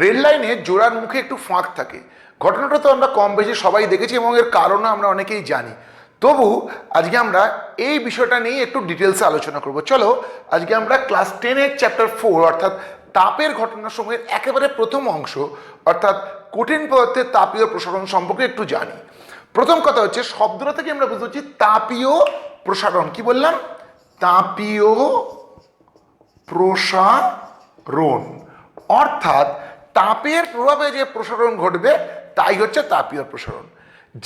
Rail লাইনে জোড়ার মুখে একটু ফাঁক থাকে। ঘটনাটা তো আমরা কম বেশি সবাই দেখেছি এবং এর কারণও আমরা অনেকেই জানি। তবু আজকে আমরা এই বিষয়টা নিয়ে একটু ডিটেলসে আলোচনা করব। চলো, আজকে আমরা ক্লাস টেনের চ্যাপ্টার ফোর অর্থাৎ তাপের ঘটনার সময়ের একেবারে প্রথম অংশ, অর্থাৎ কঠিন পদার্থের তাপীয় প্রসারণ সম্পর্কে একটু জানি। প্রথম কথা হচ্ছে, শব্দটা থেকে আমরা বুঝতে পারছি তাপীয় প্রসারণ। কি বললাম? তাপীয় প্রসারণ। অর্থাৎ তাপের প্রভাবে যে প্রসারণ ঘটবে, তাই হচ্ছে তাপীয় প্রসারণ।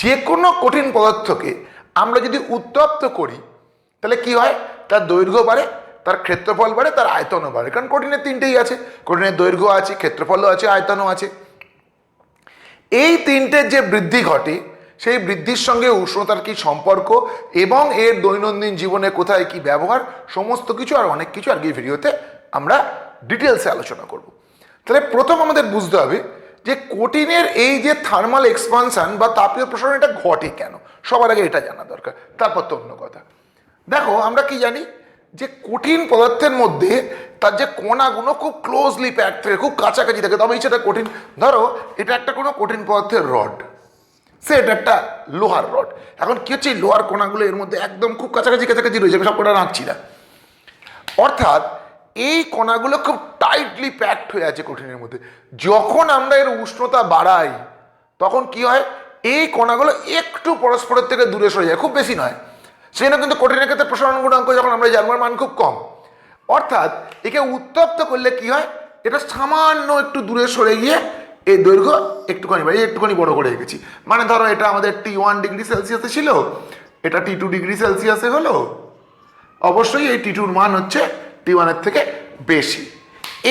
যে কোনো কঠিন পদার্থকে আমরা যদি উত্তপ্ত করি, তাহলে কি হয়? তার দৈর্ঘ্য বাড়ে, তার ক্ষেত্রফল বাড়ে, তার আয়তনও বাড়ে। কারণ কঠিনের তিনটেই আছে। কঠিনের দৈর্ঘ্য আছে, ক্ষেত্রফলও আছে, আয়তনও আছে। এই তিনটের যে বৃদ্ধি ঘটে, সেই বৃদ্ধির সঙ্গে উষ্ণতার কি সম্পর্ক এবং এর দৈনন্দিন জীবনে কোথায় কি ব্যবহার, সমস্ত কিছু আর অনেক কিছু আর কি ভিডিওতে আমরা ডিটেলসে আলোচনা করব। তাহলে প্রথম আমাদের বুঝতে হবে যে কঠিনের এই যে থার্মাল এক্সপানশন বা তাপীয় প্রসারণ এটা ঘটে কেন? সবার আগে এটা জানা দরকার, তারপর তো অন্য কথা। দেখো, আমরা কি জানি যে কঠিন পদার্থের মধ্যে তার যে কণাগুলো খুব ক্লোজলি প্যাক থাকে, খুব কাছাকাছি থাকে তবেই সেটা কঠিন। ধরো, এটা একটা কোনো কঠিন পদার্থের রড সে এটা একটা লোহার রড এখন কি হচ্ছে লোহার কণাগুলো এর মধ্যে একদম খুব কাছাকাছি কাছাকাছি রয়েছে আমি সব কটা রাখছি না। অর্থাৎ এই কণাগুলো খুব টাইটলি প্যাকড হয়ে আছে কঠিনের মধ্যে। যখন আমরা এর উষ্ণতা বাড়াই, তখন কি হয়? এই কণাগুলো একটু পরস্পরের থেকে দূরে সরে যায়, খুব বেশি নয়। সেজন্য কিন্তু কঠিনের ক্ষেত্রে প্রসারণ গুণাঙ্ক যখন আমরা জানবার মান খুব কম, অর্থাৎ একে উত্তপ্ত করলে কি হয়? এটা সামান্য একটু দূরে সরে গিয়ে এই দৈর্ঘ্য একটুখানি বাড়ি একটুখানি বড় করে রেখেছি। মানে ধরো এটা আমাদের টি ওয়ান ডিগ্রি সেলসিয়াসে ছিল, এটা টি টু ডিগ্রি সেলসিয়াসে হলো, অবশ্যই এই টি টুর মান হচ্ছে টি ওয়ানের থেকে বেশি।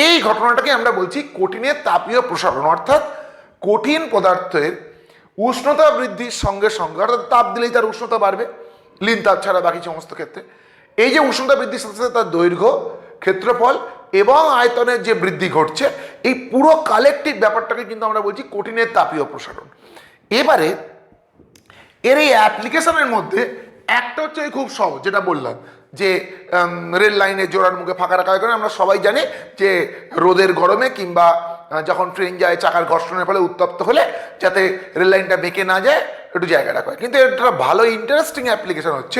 এই ঘটনাটাকে আমরা বলছি কঠিনের তাপীয় প্রসারণ, অর্থাৎ কঠিন পদার্থের উষ্ণতা বৃদ্ধির সঙ্গে সঙ্গে, অর্থাৎ তাপ দিলেই তার উষ্ণতা বাড়বে, লিন তাপ ছাড়া বাকি সমস্ত ক্ষেত্রে। এই যে উষ্ণতা বৃদ্ধির সাথে সাথে তার দৈর্ঘ্য, ক্ষেত্রফল এবং আয়তনের যে বৃদ্ধি ঘটছে, এই পুরো কালেকটিভ ব্যাপারটাকে কিন্তু আমরা বলছি কঠিনের তাপীয় প্রসারণ। এবারে এর এই অ্যাপ্লিকেশনের মধ্যে একটা হচ্ছে খুব সহজ, যেটা বললাম, যে রেল লাইনে জোড়ার মুখে ফাঁকা রাখা হয় আমরা সবাই জানি যে, রোদের গরমে কিংবা যখন ট্রেন যায়, চাকার ঘর্ষণের ফলে উত্তপ্ত হলে যাতে রেল লাইনটা বেঁকে না যায়, একটু জায়গা রাখা কিন্তু এটা ভালো ইন্টারেস্টিং অ্যাপ্লিকেশন হচ্ছে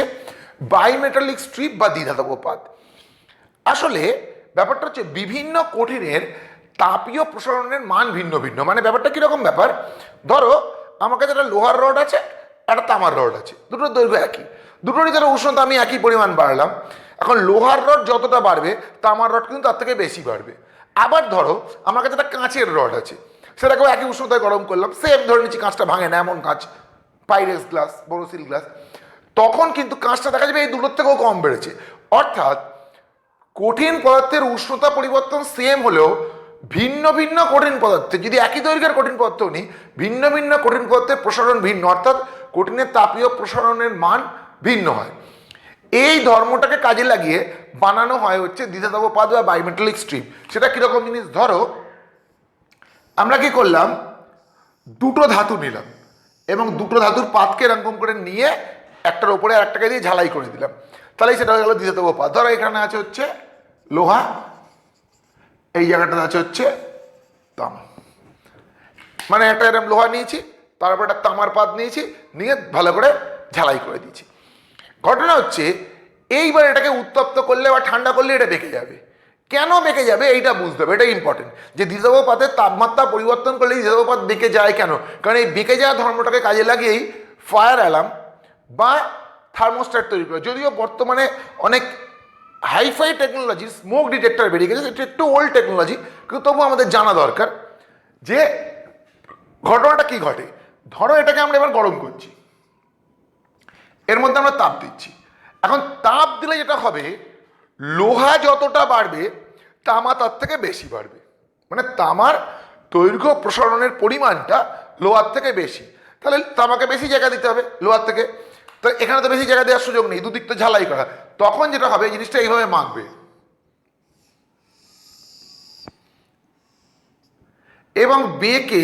বাইমেটালিক স্ট্রিপ বা দ্বিধাতব পাত। আসলে ব্যাপারটা হচ্ছে বিভিন্ন কঠিনের তাপীয় প্রসারণের মান ভিন্ন ভিন্ন। মানে ব্যাপারটা কীরকম ব্যাপার? ধরো, আমার কাছে একটা লোহার রড আছে, একটা তামার রড আছে, দুটোর দৈর্ঘ্য একই। দুটোরই ধরো উষ্ণতা আমি একই পরিমাণ বাড়লাম। এখন লোহার রড যতটা বাড়বে, তামার রড কিন্তু তার থেকে বেশি বাড়বে। আবার ধরো, আমার কাছে একটা কাঁচের রড আছে। সেটাকেও একই উষ্ণতায় গরম করলাম সেম ধরে নিচ্ছি কাঁচটা ভাঙে না, এমন কাঁচ পাইরেক্স গ্লাস বোরোসিল গ্লাস তখন কিন্তু কাঁচটা দেখা যাবে এই দুটোর থেকেও কম বেড়েছে। অর্থাৎ, কঠিন পদার্থের উষ্ণতা পরিবর্তন সেম হলেও ভিন্ন ভিন্ন কঠিন পদার্থে, যদি একই দৈর্ঘ্যের কঠিন পদার্থ নিই, ভিন্ন ভিন্ন কঠিন পদার্থের প্রসারণ ভিন্ন। অর্থাৎ, কঠিনের তাপীয় প্রসারণের মান ভিন্ন হয়। এই ধর্মটাকে কাজে লাগিয়ে বানানো হয় হচ্ছে দ্বিধাতব পাদ বা বাইমেটালিক স্ট্রিপ সেটা কীরকম জিনিস? ধরো, আমরা কি করলাম? দুটো ধাতু নিলাম এবং দুটো ধাতুর পাতকে এরকম করে নিয়ে একটার ওপরে একটাকে দিয়ে ঝালাই করে দিলাম। তাহলেই সেটা হয়ে গেল পাত ধরো, এখানে আছে হচ্ছে লোহা, এই জায়গাটাতে আছে হচ্ছে তামা। মানে একটা এরকম লোহা নিয়েছি, তারপর একটা তামার পাত নিয়েছি, নিয়ে ভালো করে ঝালাই করে দিয়েছি। ঘটনা হচ্ছে, এইবার এটাকে উত্তপ্ত করলে বা ঠান্ডা করলে এটা বেঁকে যাবে। কেন বেঁকে যাবে? এইটা বুঝতে হবে এটা ইম্পর্টেন্ট যে দ্বিতপাতের তাপমাত্রা পরিবর্তন করলে দ্বিতীয় পাত বেঁকে যায় কেন? কারণ এই বেঁকে যাওয়া ধর্মটাকে কাজে লাগিয়েই ফায়ার অ্যালার্ম বা থার্মোস্ট্যাট তৈরি করে। যদিও বর্তমানে অনেক হাইফাই টেকনোলজি স্মোক ডিটেক্টর বেরিয়ে গেছে, এটা একটু ওল্ড টেকনোলজি কিন্তু তবু আমাদের জানা দরকার যে ঘটনাটা কি ঘটে। ধরো এটাকে আমরা এবার গরম করছি। এর মধ্যে আমরা তাপ দিচ্ছি। এখন তাপ দিলে যেটা হবে, লোহা যতটা বাড়বে, তামা তার থেকে বেশি বাড়বে। মানে তামার দৈর্ঘ্য প্রসারণের পরিমাণটা লোহার থেকে বেশি। তাহলে তামাকে বেশি জায়গা দিতে হবে লোহার থেকে। তো এখানে তো বেশি জায়গা দেওয়ার সুযোগ নেই, দুদিক তো ঝালাই করা। তখন যেটা হবে জিনিসটা এইভাবে মাখবে। এবং বেঁকে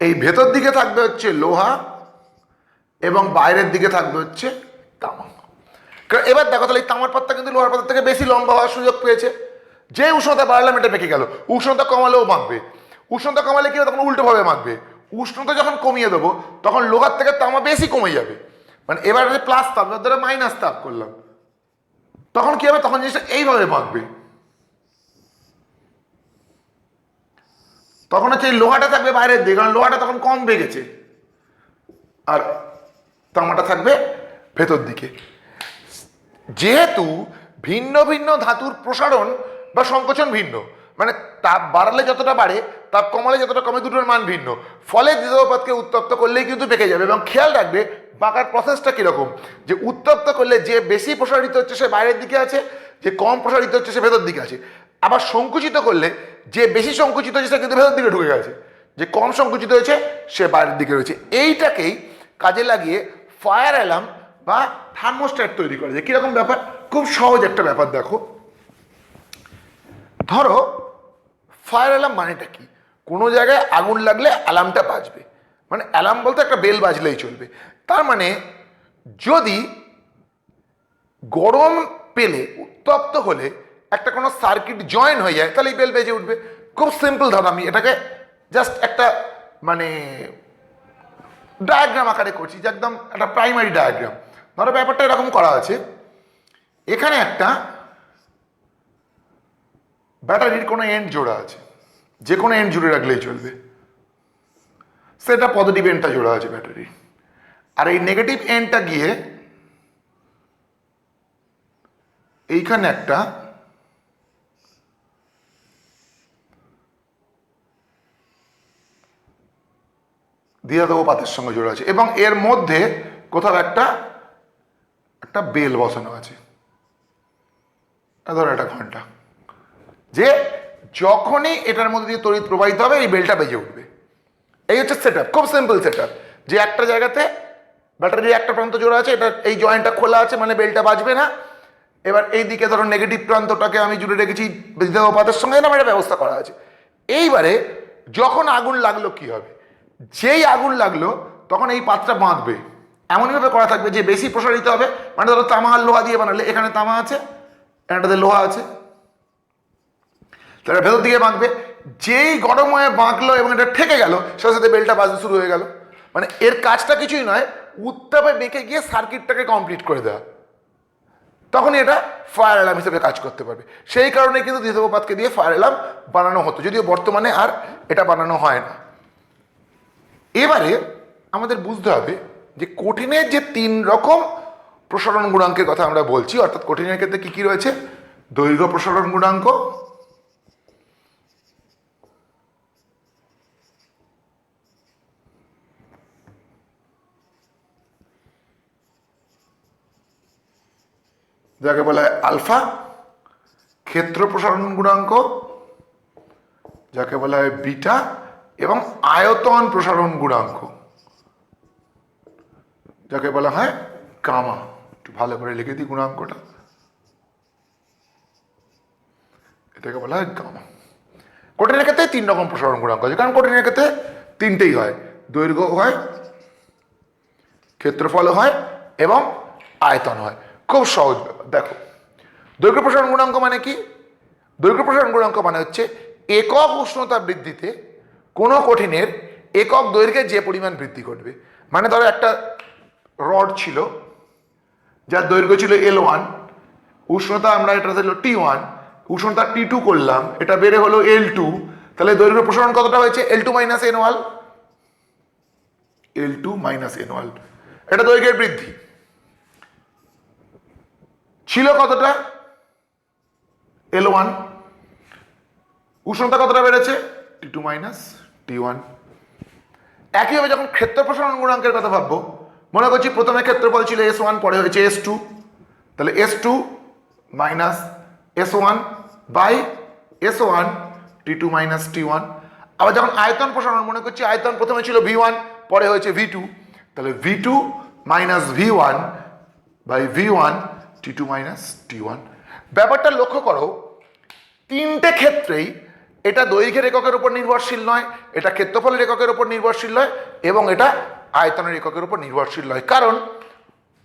এই ভেতর দিকে থাকবে হচ্ছে লোহা এবং বাইরের দিকে থাকবে হচ্ছে তামা। এবার দেখো তাহলে এই তামার পাত্তা কিন্তু লোহার পাত্র থেকে বেশি লম্বা হওয়ার সুযোগ পেয়েছে। যে উষ্ণতা বাড়লাম এটা বেঁকে গেল, উষ্ণতা কমালেও মাখবে। উষ্ণতা কমালে কি তখন উল্টোভাবে মাখবে। উষ্ণতা যখন কমিয়ে দেবো, তখন লোহার থেকে তামা বেশি কমে যাবে। মানে এবার প্লাস তাপ, ধরো মাইনাস তাপ করলাম। তখন কি হবে? তখন জিনিসটা এইভাবে মাখবে। তখন হচ্ছে এই লোহাটা থাকবে বাইরের দিকে, কারণ লোহাটা তখন কম বেগেছে আর তামাটা থাকবে ভেতর দিকে। যেহেতু ভিন্ন ভিন্ন ধাতুর প্রসারণ বা সংকোচন ভিন্ন মানে তাপ বাড়ালে যতটা বাড়ে, তাপ কমালে যতটা কমে দুটোর মান ভিন্ন। ফলে দ্বিতীয়পাতকে উত্তপ্ত করলেই কিন্তু পেকে যাবে এবং খেয়াল রাখবে বাঁকার প্রসেসটা কীরকম। যে উত্তপ্ত করলে যে বেশি প্রসারিত হচ্ছে সে বাইরের দিকে আছে, যে কম প্রসারিত হচ্ছে সে ভেতর দিকে আছে। আবার সংকুচিত করলে যে বেশি সংকুচিত হয়েছে সে কিন্তু ভেতর দিকে ঢুকে গেছে। যে কম সংকুচিত হয়েছে, সে বাইরের দিকে রয়েছে। এইটাকেই কাজে লাগিয়ে ফায়ার অ্যালার্ম বা থার্মোস্ট্যাট তৈরি করা যায়। কীরকম ব্যাপার? খুব সহজ একটা ব্যাপার, দেখো। ধরো ফায়ার অ্যালার্ম মানেটা কি? কোনো জায়গায় আগুন লাগলে অ্যালার্মটা বাজবে। মানে অ্যালার্ম বলতে একটা বেল বাজলেই চলবে। তার মানে যদি গরম পেলে, উত্তপ্ত হলে একটা কোনো সার্কিট জয়েন হয়ে যায়, তাহলে এই বেল বেজে উঠবে। খুব সিম্পল ধরো আমি এটাকে জাস্ট একটা মানে ডায়াগ্রাম আকারে করছি, যে একদম একটা প্রাইমারি ডায়াগ্রাম ধরো ব্যাপারটা এরকম করা আছে, এখানে একটা ব্যাটারির কোনো এন্ড জোড়া আছে, যে কোনো এন্ড জুড়ে রাখলেই চলবে। সেটা পজিটিভ এন্ডটা জোড়া আছে ব্যাটারি আর এই নেগেটিভ এন্ডটা গিয়ে এইখানে একটা দিয়া দেবো পাতের সঙ্গে জোড়া আছে। এবং এর মধ্যে কোথাও একটা একটা বেল বসানো আছে। ধরো একটা ঘণ্টা। যে যখনই এটার মধ্যে দিয়ে তড়িৎ প্রবাহিত হবে, এই বেলটা বেজে উঠবে। এই হচ্ছে সেট খুব সিম্পল সেট যে একটা জায়গাতে ব্যাটারির একটা প্রান্ত জোড়া আছে, এটা, এই জয়েন্টটা খোলা আছে মানে বেলটা বাজবে না। এবার এই দিকে ধরো নেগেটিভ প্রান্তটাকে আমি জুড়ে রেখেছি পাতের সঙ্গে, এরকম একটা ব্যবস্থা করা আছে। এইবারে যখন আগুন লাগল কি হবে? যেই আগুন লাগল, তখন এই পাতটা বাঁধবে। এমনইভাবে করা থাকবে, যে বেশি প্রসারিত হবে মানে ধরো তামা আর লোহা দিয়ে বানালে, এখানে তামা আছে এটাতে লোহা আছে। তাহলে ভেতর দিকে বাঁকবে যেই গরম হয়ে বাঁকলো এবং এটা ঠেকে গেল, সাথে সাথে বেলটা বাজতে শুরু হয়ে গেল। মানে এর কাজটা কিছুই নয়, উত্তাপে বেঁকে গিয়ে সার্কিটটাকে কমপ্লিট করে দেওয়া। তখনই এটা ফায়ার অ্যালার্ম হিসেবে কাজ করতে পারবে। সেই কারণে কিন্তু দ্বিতীয়পাতকে দিয়ে ফায়ার অ্যালার্ম বানানো হতো, যদিও বর্তমানে আর এটা বানানো হয় না। এবারে আমাদের বুঝতে হবে যে কঠিনের যে তিন রকম প্রসারণ গুণাঙ্কের কথা আমরা বলছি, অর্থাৎ কঠিনের ক্ষেত্রে কি কি রয়েছে? দৈর্ঘ্য প্রসারণ গুণাঙ্ক, যাকে বলা হয় আলফা, ক্ষেত্র প্রসারণ গুণাঙ্ক, যাকে বলা হয় বিটা এবং আয়তন প্রসারণ গুণাঙ্ক। যাকে বলা হয় কামা একটু ভালো করে লিখে দিই গুণাঙ্কটা। এটাকে বলা হয় গামা। কঠিনের ক্ষেত্রে তিন রকম প্রসারণ গুণাঙ্ক আছে, কারণ কঠিনের ক্ষেত্রে তিনটেই হয়। দৈর্ঘ্য হয়, ক্ষেত্রফল হয় এবং আয়তন হয়। খুব সহজ দেখো, দৈর্ঘ্য প্রসারণ গুণাঙ্ক মানে কি? দৈর্ঘ্য প্রসারণ গুণাঙ্ক মানে হচ্ছে একক উষ্ণতা বৃদ্ধিতে কোনো কঠিনের একক দৈর্ঘ্যে যে পরিমাণ বৃদ্ধি ঘটবে। মানে ধরো একটা রড ছিল, যার দৈর্ঘ্য ছিল এল ওয়ান উষ্ণতা আমরা এটা ছিল টি ওয়ান উষ্ণতা টি টু করলাম, এটা বেড়ে হলো এল টু তাহলে দৈর্ঘ্য প্রসারণ কতটা হয়েছে? L two minus L one L two minus L one এটা দৈর্ঘ্যের বৃদ্ধি। ছিল কতটা? এল ওয়ান উষ্ণতা কতটা বেড়েছে? T two minus T one একইভাবে যখন ক্ষেত্র প্রসারণ গুণাঙ্কের কথা ভাববো, মনে করছি প্রথমে ক্ষেত্রফল ছিল এস ওয়ান পরে হয়েছে এস টু তাহলে S two minus S one by S one T two minus T one আবার যখন আয়তন প্রসারণ, মনে করছি আয়তন প্রথমে ছিল ভি ওয়ান পরে হয়েছে ভি টু তাহলে V two minus V one by V one T two minus T one ব্যাপারটা লক্ষ্য করো, তিনটে ক্ষেত্রেই এটা দৈর্ঘ্যের এককের উপর নির্ভরশীল নয়, এটা ক্ষেত্রফলের এককের উপর নির্ভরশীল নয়, এবং এটা আয়তনের এককের উপর নির্ভরশীল নয়। কারণ,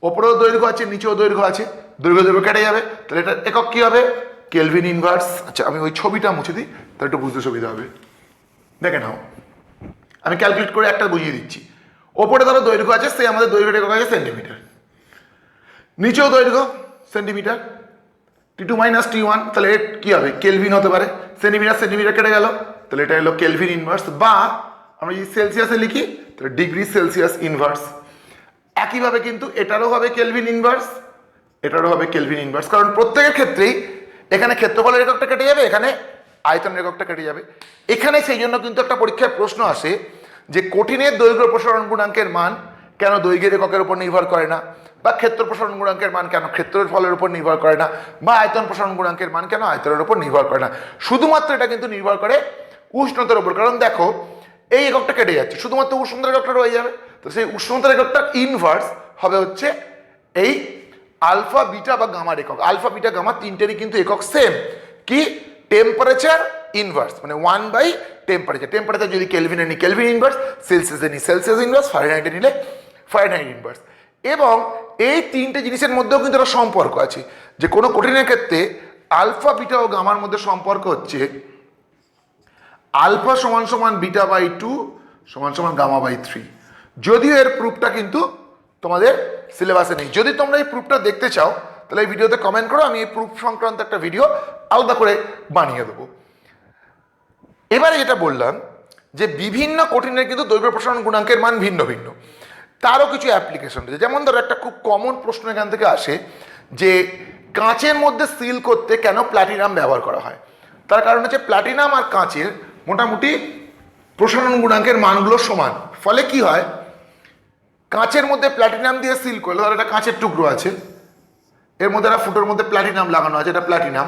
ওপরেও দৈর্ঘ্য আছে, নিচেও দৈর্ঘ্য আছে, দৈর্ঘ্য দৈর্ঘ্য কেটে যাবে, তাহলে এটা একক কি হবে? কেলভিন ইনভার্স আচ্ছা আমি ওই ছবিটা মুছে দিই, তাহলে একটু বুঝতে সুবিধা হবে। দেখে নাও। আমি ক্যালকুলেট করে একটা বুঝিয়ে দিচ্ছি। ওপরে ধরো দৈর্ঘ্য আছে সে আমাদের দৈর্ঘ্য একক আছে সেন্টিমিটার নিচেও দৈর্ঘ্য centimetre T two minus T one তাহলে এর কী হবে? কেলভিন হতে পারে। সেন্টিমিটার সেন্টিমিটার কেটে গেল। তাহলে এটা হলো কেলভিন ইনভার্স বা আমরা যদি সেলসিয়াসে লিখি, তাহলে ডিগ্রি সেলসিয়াস ইনভার্স একইভাবে কিন্তু এটারও হবে কেলভিন ইনভার্স এটারও হবে কেলভিন ইনভার্স কারণ প্রত্যেকের ক্ষেত্রেই এখানে ক্ষেত্রফলের এককটা কেটে যাবে, এখানে আয়তনের এককটা কেটে যাবে। এখানে সেই জন্য কিন্তু একটা পরীক্ষায় প্রশ্ন আসে যে কঠিনের দৈর্ঘ্য প্রসারণ গুণাঙ্কের মান কেন দৈর্ঘ্যের এককের উপর নির্ভর করে না? বা ক্ষেত্র প্রসারণ গুণাঙ্কের মান কেন? ক্ষেত্রের ফলের উপর নির্ভর করে না। বা আয়তন প্রসারণ গুণাঙ্কের মান কেন? আয়তনের উপর নির্ভর করে না। শুধুমাত্র এটা কিন্তু নির্ভর করে উষ্ণতার উপর। কারণ দেখো, এই এককটা কেটে যাচ্ছে। শুধুমাত্র উষ্ণতার এককটা রয়ে যাবে। তো সেই উষ্ণতার এককটা ইনভার্স হবে হচ্ছে এই আলফা বিটা বা গামার একক। আলফা বিটা গামা তিনটেরই কিন্তু একক সেম কি? টেম্পারেচার ইনভার্স মানে ওয়ান বাই টেম্পারেচার টেম্পারেচার যদি কেলভিনে নিই কেলভিন ইনভার্স সেলসিয়াসে নিই। সেলসিয়াস ইনভার্স ফারেনহাইটে নিলে ফারেনহাইট ইনভার্স এবং এই তিনটে জিনিসের মধ্যেও কিন্তু একটা সম্পর্ক আছে। যে কোনো কঠিনের ক্ষেত্রে আলফা, বিটা ও গামার মধ্যে সম্পর্ক হচ্ছে আলফা সমান সমান বিটা বাই টু সমান সমান গামা বাই থ্রি। যদিও এর প্রুফটা কিন্তু তোমাদের সিলেবাসে নেই। যদি তোমরা এই প্রুফটা দেখতে চাও, তাহলে এই ভিডিওতে কমেন্ট করো, আমি এই প্রুফ সংক্রান্ত একটা ভিডিও আলাদা করে বানিয়ে দেবো। এবারে যেটা বললাম, যে বিভিন্ন কঠিনের কিন্তু দৈব প্রসারণ গুণাঙ্কের মান ভিন্ন ভিন্ন। তারও কিছু অ্যাপ্লিকেশন রয়েছে। যেমন ধরো একটা খুব কমন প্রশ্ন এখান থেকে আসে যে, কাঁচের মধ্যে সিল করতে কেন প্ল্যাটিনাম ব্যবহার করা হয়? তার কারণ হচ্ছে প্ল্যাটিনাম আর কাঁচের মোটামুটি প্রসারণ গুণাঙ্কের মানগুলো সমান। ফলে কি হয়? কাঁচের মধ্যে প্ল্যাটিনাম দিয়ে সিল করলে, ধরো একটা কাঁচের টুকরো আছে, এর মধ্যে একটা ফুটোর মধ্যে প্ল্যাটিনাম লাগানো আছে, এটা প্ল্যাটিনাম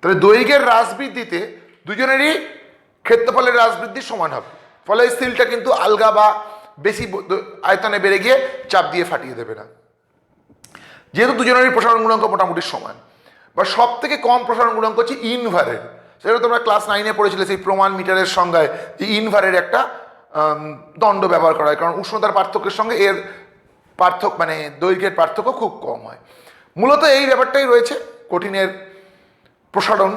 তাহলে দৈর্ঘ্যের হ্রাস বৃদ্ধিতে দুজনেরই ক্ষেত্রফলের হ্রাস বৃদ্ধি সমান হবে। ফলে সিলটা কিন্তু আলগা বা বেশি আয়তনে বেড়ে গিয়ে চাপ দিয়ে ফাটিয়ে দেবে না। যেহেতু দুজনেরই প্রসারণ গুণাঙ্ক মোটামুটি সমান। বা সব থেকে কম প্রসারণ গুণাঙ্ক হচ্ছে ইনভারের। সেটা তোমরা ক্লাস নাইনে পড়েছিলে, সেই প্রমাণ মিটারের সংজ্ঞায় যে ইনভারের একটা দণ্ড ব্যবহার করা হয়। কারণ উষ্ণতার পার্থক্যের সঙ্গে এর পার্থক্য মানে দৈর্ঘ্যের পার্থক্য খুব কম হয়। মূলত এই ব্যাপারটাই রয়েছে কঠিনের প্রসারণ,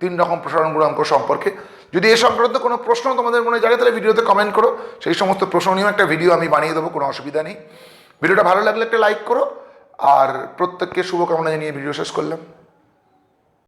তিন রকম প্রসারণ গুণাঙ্ক সম্পর্কে। যদি এ সংক্রান্ত কোনো প্রশ্ন তোমাদের মনে জাগে, তাহলে ভিডিওতে কমেন্ট করো। সেই সমস্ত প্রশ্ন নিয়েও একটা ভিডিও আমি বানিয়ে দেবো, কোনো অসুবিধা নেই। ভিডিওটা ভালো লাগলে একটা লাইক করো, আর প্রত্যেককে শুভকামনা জানিয়ে ভিডিও শেষ করলাম।